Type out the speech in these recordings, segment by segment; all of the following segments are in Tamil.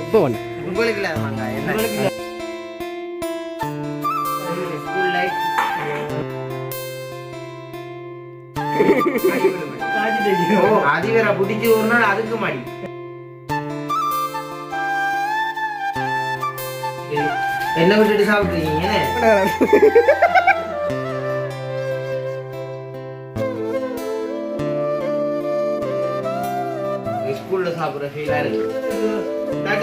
இப்போ ஒன்று உங்களுக்கு இல்லாத என்ன? ஸ்கூல் லைஃப் அது வேற ஒரு நாள் அதுக்கு மாடி என்ன விட்டுட்டு சாப்பிட்டுருக்கீங்க ஸ்கூல்ல சாப்பிடுற ஃபீலா இருக்கு.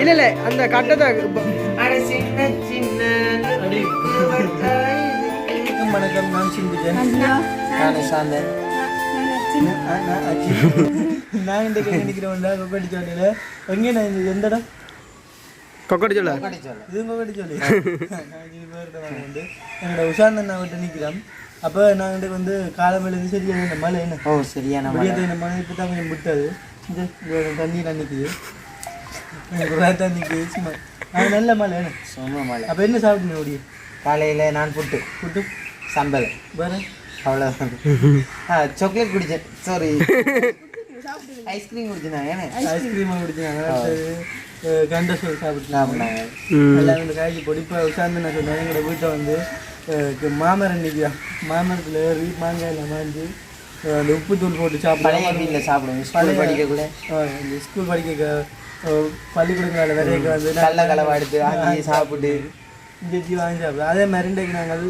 இல்லை இல்லை அந்த கட்டத்தை சின்ன சின்ன வணக்கம் நான் சிந்திஜன் நானு சாந்தன் நான் இந்த கை நினைக்கிறவன்டா கொக்கடி சொல்லியில் எங்கே நான் இந்த எந்த இடம் கொக்கடி சொல்ல இது கொக்கடி சொல்லி என்னோட உஷாந்தன் நான் விட்டு நிற்கிறோம் அப்போ நான் கிட்ட வந்து காலமேல இருந்து சரியான இந்த மழை என்ன ஓ சரியான மழை. விடியத்தை இந்த மழை இப்போ தான் கொஞ்சம் விட்டது இந்த இந்த தண்ணியில் நிற்குது எனக்கு தண்ணி நிற்குது சும்மா அது நல்ல மழை என்ன சும்மா மழை அப்போ என்ன சாப்பிட்டீங்க ஓடி காலையில நான் புட்டு புட்டு சம்பல் வேறு அவ்வளோதான் ஆ சாக்லேட் குடிச்சேன் சாரி ஐஸ்கிரீம் குடிச்சேன் ஏன்னா ஐஸ்கிரீம் குடிச்சாங்க கண்ட சோறு சாப்பிட்டு சாப்பிட்டாங்க எல்லாம் இந்த காய்ச்சி பொடி இப்போ உட்காந்து நான் சொன்னேன் எங்களோட வீட்டை வந்து மாமரம் நிற்கிறான் மாமரத்தில் ஏறி மாங்காயில் மாஞ்சி அந்த உப்பு தூள் போட்டு சாப்பிடுவோம். வீட்டில் சாப்பிடுவோம். ஸ்கூல் படிக்கக்குள்ள இந்த ஸ்கூல் படிக்க பள்ளிக்கூடங்களில் வரைக்கும் வந்து கல்ல கலவா எடுத்து வாங்கி சாப்பிட்டு. இஞ்சி வாங்கி சாப்பிடுவோம். அதே மாதிரி இன்றைக்கு நாங்கள்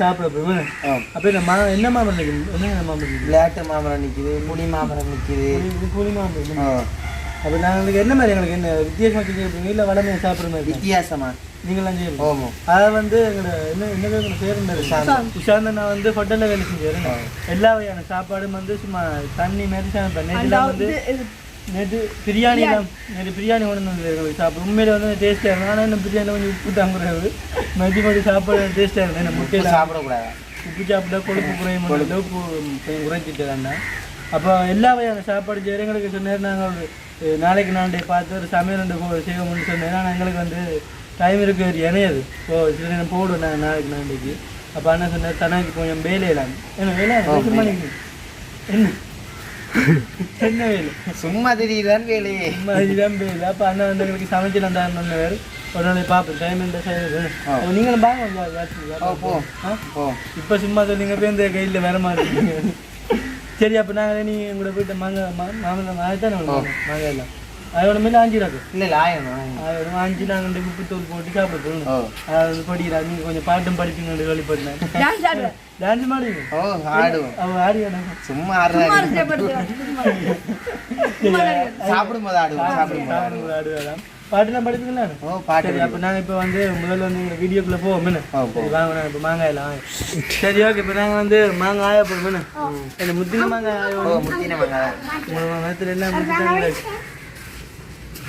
சாப்பிட போவோம். அப்போ இந்த மா என்ன மாமரம் நிற்குது என்ன மாமரம் நிற்குது விளையாட்டு மாமரம் நிக்குது புளி மாமரம் நிக்குது. புளி- மாமரம். அப்போ நாங்களுக்கு என்ன மாதிரி எங்களுக்கு என்ன வித்தியாசமாக செய்யப்படுங்க இல்லை வளமையாக சாப்பிட்ற மாதிரி? வித்தியாசமா. நீங்களாம் செய்யணும் அதை வந்து எங்களோட என்ன என்ன பேர் பேர் என்ன உஷாந்த. நான் வந்து ஹோட்டலில் வேலை செஞ்சேன் எல்லா வகையான சாப்பாடும் வந்து சும்மா தண்ணி மாதிரி சமைப்பேன் நேற்றுலாம் வந்து நேற்று பிரியாணி தான். நேற்று பிரியாணி கொண்டு வந்து எங்களுக்கு சாப்பிடும் உண்மையில வந்து டேஸ்ட்டாக இருக்கும். ஆனால் என்ன பிரியாணி கொஞ்சம் உப்பு தாங்குறாரு மதி மதி சாப்பாடு டேஸ்ட்டாக இருக்கும். என்ன? முட்டையில் சாப்பிடக்கூடாது? உப்பு சாப்பிட்டா கொழுப்பு குறையும்? உப்பு கொஞ்சம் குறைச்சிட்டு வேண்டாம் அப்போ எல்லா வகையான சாப்பாடு செய்கிற எங்களுக்கு சொன்னார் நாங்கள் நாளைக்கு நாண்டே பார்த்து ஒரு சமையல் ரெண்டு செய்வோம்னு சொன்னேன். ஆனால் எங்களுக்கு வந்து டைம் இருக்கு ஒரு இணையது. ஓ சில நேரம் போடுவோம் நாங்கள் நாளைக்கு நாளைக்கு அப்போ அண்ணன் சொன்னார் தனக்கு கொஞ்சம் வேலையிலாம் என்ன வேலை? மணிக்கு? என்ன? என்ன வேலை? சும்மா திடீர்தான் வேலையே சும்மா இதுதான் வேலை. அப்போ அண்ணன் வந்து எங்களுக்கு சமைச்சு நான் வேறு ஒரு நாளைக்கு பார்ப்பேன் டைம் செய்யுது அப்போ நீங்களும் வாங்க கொஞ்சம் வாட்சி- ஓ போ. ஆ? போ. இப்போ சும்மா சொன்னீங்க போய் இந்த கையில் வர மாட்டேங்க சரி அப்போ நாங்கள் நீ உங்களோட போயிட்டு மாங்காய் மா மாமல்ல அதுதானே மாங்காய் எல்லாம் அதோட மேலே ஆஞ்சி ராக்கு இல்ல இல்ல ஆயணும் அதோட ஆஞ்சி நாங்கள் இந்த உப்பு தூள் போட்டு சாப்பிட போகணும் அதாவது படிக்கிறா நீங்கள் கொஞ்சம் பாட்டும் படிப்பீங்க கேள்விப்பட்டேன் டான்ஸ் மாடுவீங்க ஓ ஆடுவோம் அவள் ஆடி எனக்கு சும்மா ஆடுறாங்க சாப்பிடும்போது ஆடுவோம் சாப்பிடும்போது ஆடுவேன் பாட்டுலாம் படிப்பீங்களா? ஓ பாட்டு அப்போ நாங்கள் இப்போ வந்து முதல்ல வந்து எங்கள் வீடியோக்குள்ளே போவோம் என்ன. சரி வாங்க நான் இப்போ மாங்காய் எல்லாம் வாங்க. சரி ஓகே இப்போ நாங்கள் வந்து மாங்காய் ஆய போகிறோம் என்ன என்ன முத்தின மாங்காய் ஆய முத்தின மங்காய். மூணு மாதத்துல எல்லாம் முடிச்சுட்டாங்களே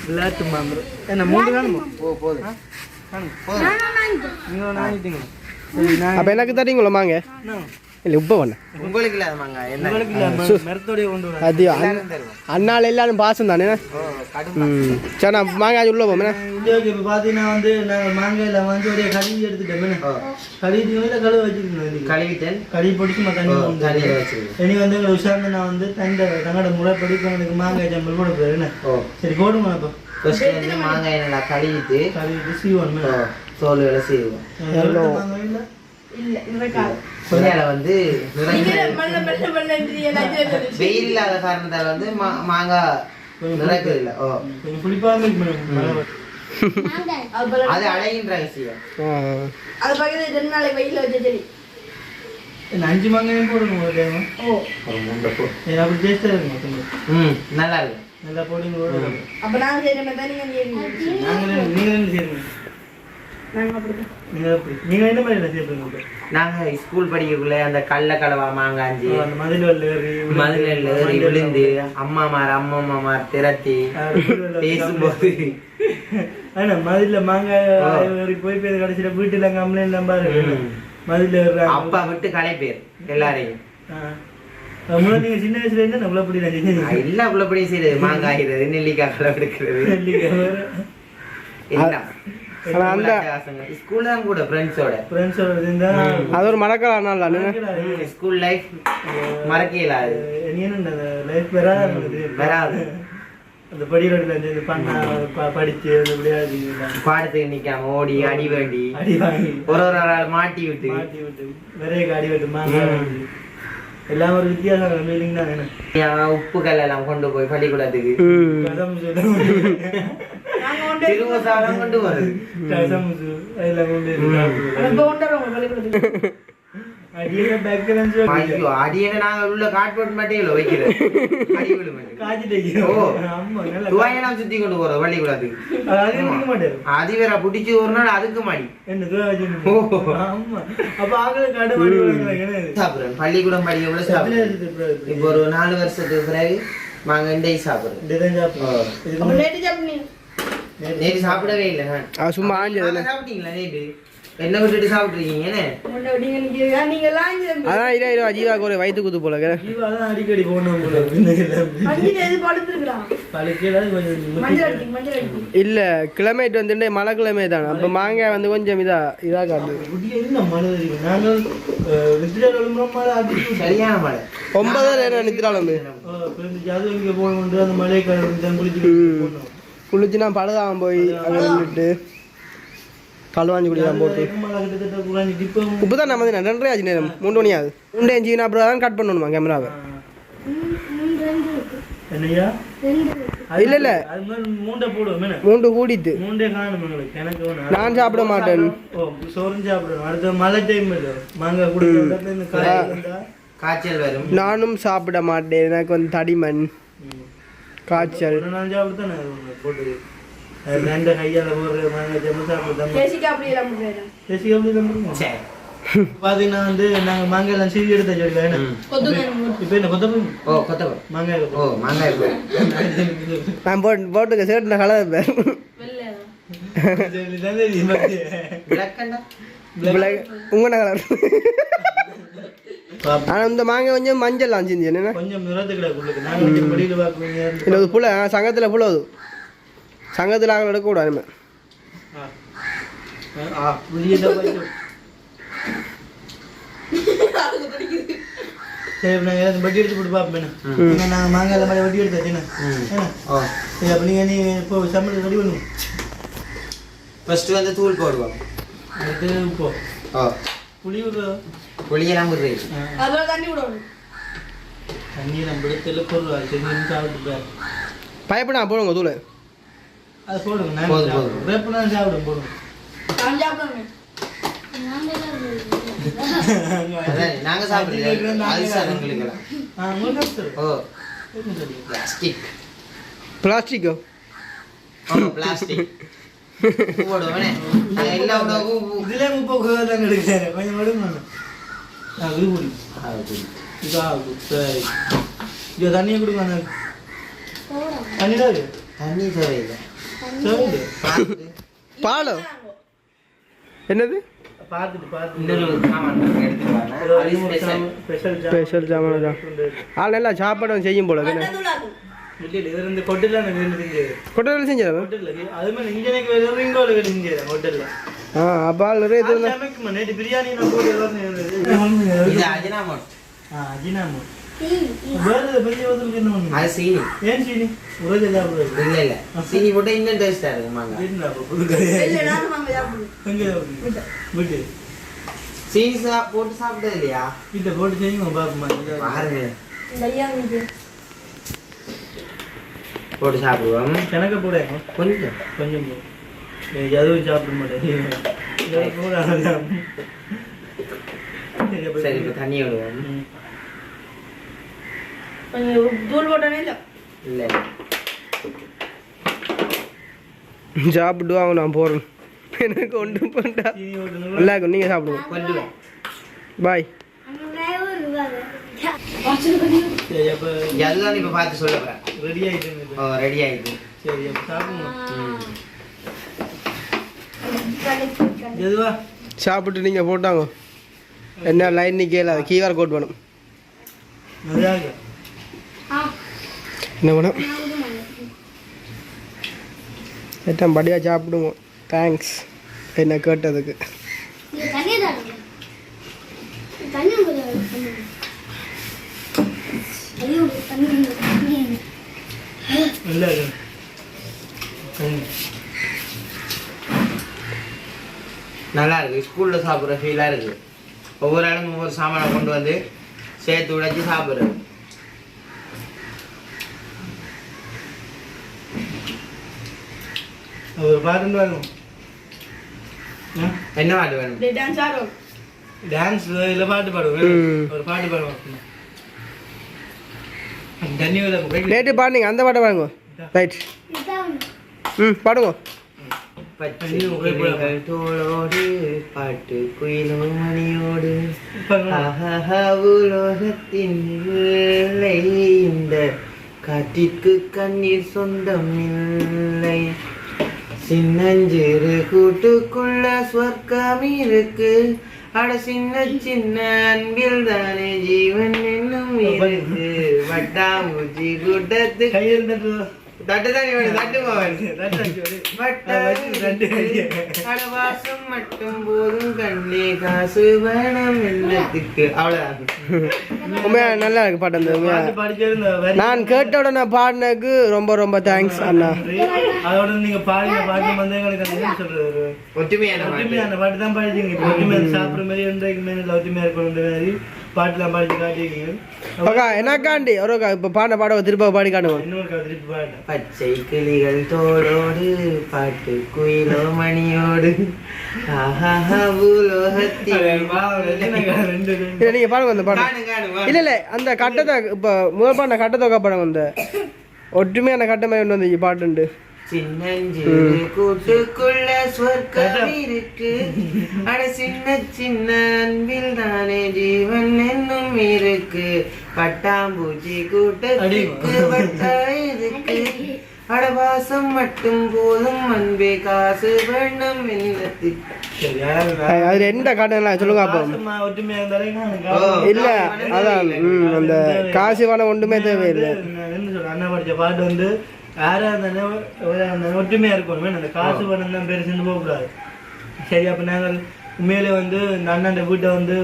விளையாட்டு மாம்பரம் என்ன மூணு வேணுமா? ஓ போதும். காணும் போதும். நீங்கள் ஒன்று வாங்கிட்டீங்க சரி நான் அப்போ எனக்கு தரீங்களா மாங்க என்ன? இல்லை உங்களுக்கு என்ன? அது எல்லாரும் தருவோம். அண்ணால் எல்லாரும் பாசம் தானே? சரி நான் மாங்காய் உள்ள போமே இப்போ பார்த்தீங்கன்னா வந்து நாங்கள் மாங்காயில் வந்து ஒரே கழுவி எடுத்துட்டோம் கழுவிட்டு கழுவி வச்சுருக்கோம் கழுவிட்டேன். கழுவி போட்டு சும்மா தண்ணி இனி வந்து எங்களை உஷார்ந்து நான் வந்து தண்டை தன்னோட முறைப்படி இப்போ எனக்கு மாங்காய் ஜம்பல் போட ஓ. சரி போடுங்க அப்போ. ஃபர்ஸ்ட் வந்து மாங்காய் நல்லா கழுவிட்டு கழுவிட்டு செய்வோம் மாங்காய் இல்லை கொய்யால வந்து நிறைய வெயில் இல்லாத காரணத்தால வந்து மா- மாங்காய் நிறைய இல்ல. ஓ. கொஞ்சம் புளிப்பாக இருக்கு அது அழகின் ரகசியம் அது ரெண்டு நாளைக்கு வெயில வச்ச என்ன அஞ்சு மாங்காயும் போடுங்க ஒரு டைம் ஒரு முண்டை போ. அப்படி இருக்கும் ம் நல்லா இருக்கு. நல்லா போடுங்க அப்ப நாங்க செய்யற மாதிரி தான். நாங்கள் நீங்கள் என்ன செய்யுங்க நாங்க என்ன மாதிரி ஸ்கூல் படிக்கக்குள்ள அந்த கடல கலவா மாங்காஞ்சி அந்த மதில் ஏறி மதுரையில் ஏறி விழுந்து அம்மாமார் அம்மம்மாமார் திரட்டி பேசும்போது. ஆனா மதில்ல மாங்காய் போய் போய் கடைசியில வீட்டுல கம்ப்ளைண்ட் பாருங்க ம். மதில்ல ஏறுறாங்க. அப்பா விட்டு கலை பேர் எல்லாரையும். சின்ன வயசுல என்ன நினைச்சீங்க எல்லாம் உள்ளபடியும் செய்யுது மாங்காய் ஆகிறது நெல்லிக்காய் களை எடுக்கிறது. எல்லாம். ஆனா அந்த- ஸ்கூல் தான் கூட ஃப்ரெண்ட்ஸோட ஃப்ரெண்ட்ஸோட இருந்தா அது ஒரு நாள் அண்ணே. ஸ்கூல் லைஃப் மறக்க இயலாது என்ன லைஃப் வராது. வராது. அந்த இருந்து இது பண்ணா படிச்சு விளையாடி பாடத்துக்கு நிக்காம ஓடி அடி வேண்டி ஒரு ஒரு ஆள் மாட்டி விட்டு. மாட்டி விட்டு விரைய அடி விட்டு மாங்காய் வாங்கி. எல்லாம் ஒரு வித்தியாசம் ஃபீலிங் தான் உப்பு கல் எல்லாம் கொண்டு போய் பள்ளிக்கூடத்துக்கு? கொண்டு வருது அடியன நாங்க உள்ள துவாயெல்லாம் சுத்தி கொண்டு போறோம் பள்ளிக்கூடத்துக்கு அது வேற புடிச்சு ஒரு நாள் அதுக்கு இது? சாப்பிடுறேன் பள்ளிக்கூடம் படிக்க கூட சாப்பிடுறேன் வருஷத்துக்கு பிறகு? இப்போ ஒரு நாலு வருஷத்துக்கு பிறகு நாங்க இண்டைக்கு சாப்பிடுறோம் நேற்று சாப்பிடவே இல்லை நான். அது சும்மா ஆஞ்சது சாப்பிட்டீங்களா நேற்று என்ன விட்டுட்டு சாப்பிட்டுருக்கீங்க. அதான் இரா இரா ஜீவாக்கு ஒரு வயிற்று குத்து போல அடிக்கடி அடிக்கு இல்ல கிளைமேட் வந்துட்டு மழை கிழமை தானே. அப்ப மாங்காய் வந்து கொஞ்சம் இதா இதா அடிச்சு சரியான மழை. ஒன்பது நேரம் நித்திராளம்பு இங்க அந்த மழை குளிச்சு. போனோம். குளிச்சுனா பழுதாம போய் அங்கே நின்றுட்டு களுவாஞ்சி குடிக்கலாம் போட்டு. இப்போ தான் நம்ம ரெண்டரை ஆச்சு நேரம். மூணு மணி ஆகுது. மூணு அஞ்சு அப்புறம் தான் கட் பண்ணணுமா கேமராவை என்னையா? இல்ல, இல்ல. மூண்டை கூடிட்டு. நான் சாப்பிட மாட்டேன். நானும் சாப்பிட மாட்டேன். எனக்கு வந்து தடிமன். காய்ச்சல். பாத்தீங்கன்னா வந்து நாங்க மாங்காய் சீவி எடுத்த சொல்லி என்ன? கொத்துங்க இப்போ என்ன கொத்த போய் ஓ கொத்தவரம் மாங்காய் ஓ மாங்காய் நான் போட்டு போட்டுக்க நான் கலர் வெள்ளை உங்களோட கலர். ஆனால் இந்த மாங்காய் கொஞ்சம் மஞ்சள் அஞ்சிஞ்சு என்ன கொஞ்சம் புல சங்கத்தில் புல அது. சங்கத்தில் ஆகல எடுக்கக்கூடாது நம்ம சரி ஏதாவது வட்டி எடுத்து போட்டு பார்ப்பேன் நாங்கள் மாங்காய் மாதிரி வட்டி எடுத்தாச்சு என்ன? என்ன? ஓ சரி அப்போ நீங்கள் நீ இப்போ சம்பளம் ரெடி பண்ணுங்க. ஃபர்ஸ்ட் வந்து தூள் போடுவோம். இப்போ ஓ புளி ஒரு புளியெல்லாம் விடுறீங்க அதுல தண்ணி நம்ம பொருள் சரி நீ சாப்பிட்டு பயப்படா போடுங்க தூள். அது போடுங்க போதும், நான் போதும். ரேப்புனா சாப்பிடும் போடுங்க. நான் சாப்பிடுவேன் அதான் நாங்க சாப்பிடுறோம் அது சார் எங்களுக்கெல்லாம் ஆ உங்களுக்கு சரி ஓ. பிளாஸ்டிக் பிளாஸ்டிக்கோ பிளாஸ்டிக் தண்ணியை கொடுங்க தண்ணி தேவையில்லை பாலோ என்னது. ஸ்பெஷல் சாமான தான். ஆள் நல்லா சாப்பாடு செய்யும் போல செஞ்சது அது மாதிரி இங்கே வெறும் ரிங்கோல செஞ்சது ஹோட்டல்ல ஆ அப்போ ஆள் நிறைய நேற்று பிரியாணி நான் போட்டு எல்லாம் இது அஜினாமோட் ஆ அஜினாமோ வேறு பெரிய ஹோட்டலுக்கு என்ன பண்ணுங்க அது சீனி ஏன் சீனி உரஜ சாப்பிடுறது இல்ல இல்ல சீனி போட்டு இன்னும் டேஸ்டா புது இல்ல எங்கே வீட்டு சீனி சாப்பிட்டது இல்லையா போட்டு செய்யுங்க பாப்போமா பாருங்க போட்டு சாப்பிடுவோம். கணக்க போடுங்க கொஞ்சம். கொஞ்சம். எனக்கு எதுவும் சாப்பிட மாட்டேன். சரி, இப்ப தண்ணி விடுவோம். தூள் போட்டானே இல்ல? இல்ல. சாப்பிட்டு வாங்க நான் போகிறேன் எனக்கு ஒன்றும் பண்ணா சீனி ஓட்டணும் நல்லா இருக்கும் நீங்கள் சாப்பிடுங்க. கொஞ்சம் பாய். சரி அப்போ அதுதான் இப்ப பார்த்து சொல்ல போறேன். ரெடி ஆயிட்டுங்க இது. ஓ ரெடி ஆயிடுச்சு. சரி அப்போ சாப்பிடுங்க. எதுவா? சாப்பிட்டு நீங்கள் போட்டாங்க. என்ன லைன் நிற்கல கீஆர் கோட் வேணும். என்ன பண்ண எட்டம் படியாக சாப்பிடுவோம் தேங்க்ஸ் என்ன கேட்டதுக்கு. நல்லா. நல்லா இருக்கு ஸ்கூல்ல சாப்பிட்ற ஃபீலாக இருக்கு. ஒவ்வொரு ஆளும் ஒவ்வொரு சாமானை கொண்டு வந்து சேர்த்து உடைச்சி சாப்பிட்றது. ஒரு பாட்டு வேணும் என்ன பாட்டு வேணும்? டான்ஸ் இல்ல பாட்டு பாடுவோம். ஒரு பாட்டு பாடுவோம். லேட்டு பாடுங்க அந்த பாட்டை பாருங்க ரைட் ம் பாடுங்க தோளோடு பாட்டு குயிலும் மணியோடு உலோகத்தின் இந்த காட்டிற்கு கண்ணீர் சொந்தம் இல்லை சின்னஞ்சிறு கூட்டுக்குள்ள ஸ்வர்க்கம் இருக்கு அட சின்ன சின்ன அன்பில் தானே ஜீவன் என்னும் இருக்கு வட்டாம்பூச்சி கூட்டத்து கையில் மட்டும் போதும் கண்ணே காசு வேணும் இல்லத்துக்கு அவ்வளவுதான். உண்மையா நல்லா இருக்கு பாட்டு அந்த நான் கேட்ட உடனே பாடினதுக்கு ரொம்ப ரொம்ப தேங்க்ஸ் அண்ணா. அதோட நீங்க பாடின பாட்டு வந்து எங்களுக்கு சொல்றது? ஒற்றுமையான ஒற்றுமையா பாட்டு. தான் பாடிச்சீங்க ஒற்றுமையா சாப்பிட்ற மாதிரி மேல ஒற்றுமையா இருக்கணும் மாதிரி. பாட்டுலாம் பாடி அக்கா இப்போ பாடின பாட திரும்ப பாடி காணுவோம் இன்னொரு கதை திருப்பி பாடினேன் பச்சை கிளிகள் தோளோடு பாட்டு குயிலோ மணியோடு. ஆஹா உலோகத்தில் ரெண்டு இல்லை நீங்கள் பாடுங்க அந்த பாடம் காணு, காணு, வா. இல்லை இல்லை அந்த கட்டத்தை இப்போ முதல் பாடின கட்டத்தை பாடம் அந்த. ஒற்றுமையான கட்ட மாதிரி ஒன்று வந்து பாட்டுண்டு. சின்னஞ்சிறு கூட்டுக்குள்ள சொர்க்கம் இருக்கு. அட சின்ன சின்ன அன்பில் தானே ஜீவன் என்னும் இருக்கு. பட்டாம்பூச்சி கூட்டத்துக்கு வட்டா இருக்கு. அடவாசம் மட்டும் போதும் அன்பே காசு வேணும் அது எந்த காட்டலாம் சொல்லுங்க அப்போ. காசு இல்லை அதான் ம் அந்த காசு பணம் ஒன்றுமே தேவையில்லை. என்ன சொல்றேன் அண்ணா படிச்ச பாட்டு வந்து யாரா இருந்தாலும் ஒற்றுமையா இருக்கணும் அந்த காசு பணம் தான் பெருசுன்னு போகக்கூடாது. சரி அப்ப நாங்கள் உண்மையிலே வந்து இந்த அண்ணன் வீட்டை வந்து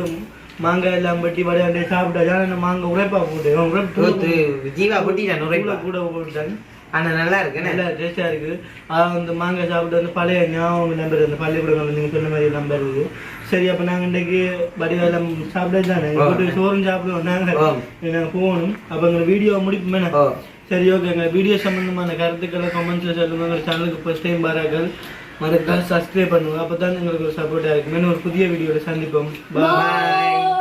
மாங்காய் எல்லாம் பட்டி வடையாண்டே சாப்பிட்டா ஏன்னா மாங்காய் உழைப்பா போட்டு. இவன் உழைப்பு தூத்து ஜீவா குட்டிட்டான் கூட நுரைப்பா கூட போட்டுட்டாங்க ஆனா நல்லா இருக்கு? நல்லா டேஸ்டா இருக்கு. அது வந்து மாங்காய் சாப்பிட்டு வந்து பழைய ஞாபகம் நம்பர் அந்த பள்ளிக்கூடங்கள் நீங்க சொன்ன மாதிரி நம்பர் இருக்கு. சரி அப்ப நாங்க இன்றைக்கு வடிவெல்லாம் சாப்பிட தானே சோறும் சாப்பிடுவோம். நாங்க ஆ. நாங்க போகணும். அப்ப எங்க வீடியோ முடிப்போமே ஓ சரி ஓகேங்க வீடியோ சம்மந்தமான கருத்துக்களை கமெண்ட்ஸில் சொல்லுங்கள் எங்கள் சேனலுக்கு ஃபஸ்ட் டைம் பாருங்கள் மறக்காம சப்ஸ்கிரைப் பண்ணுங்கள் அப்போ தான் எங்களுக்கு ஒரு சப்போர்ட்டாக இருக்கும். ஒரு புதிய வீடியோவில் சந்திப்போம். பாய்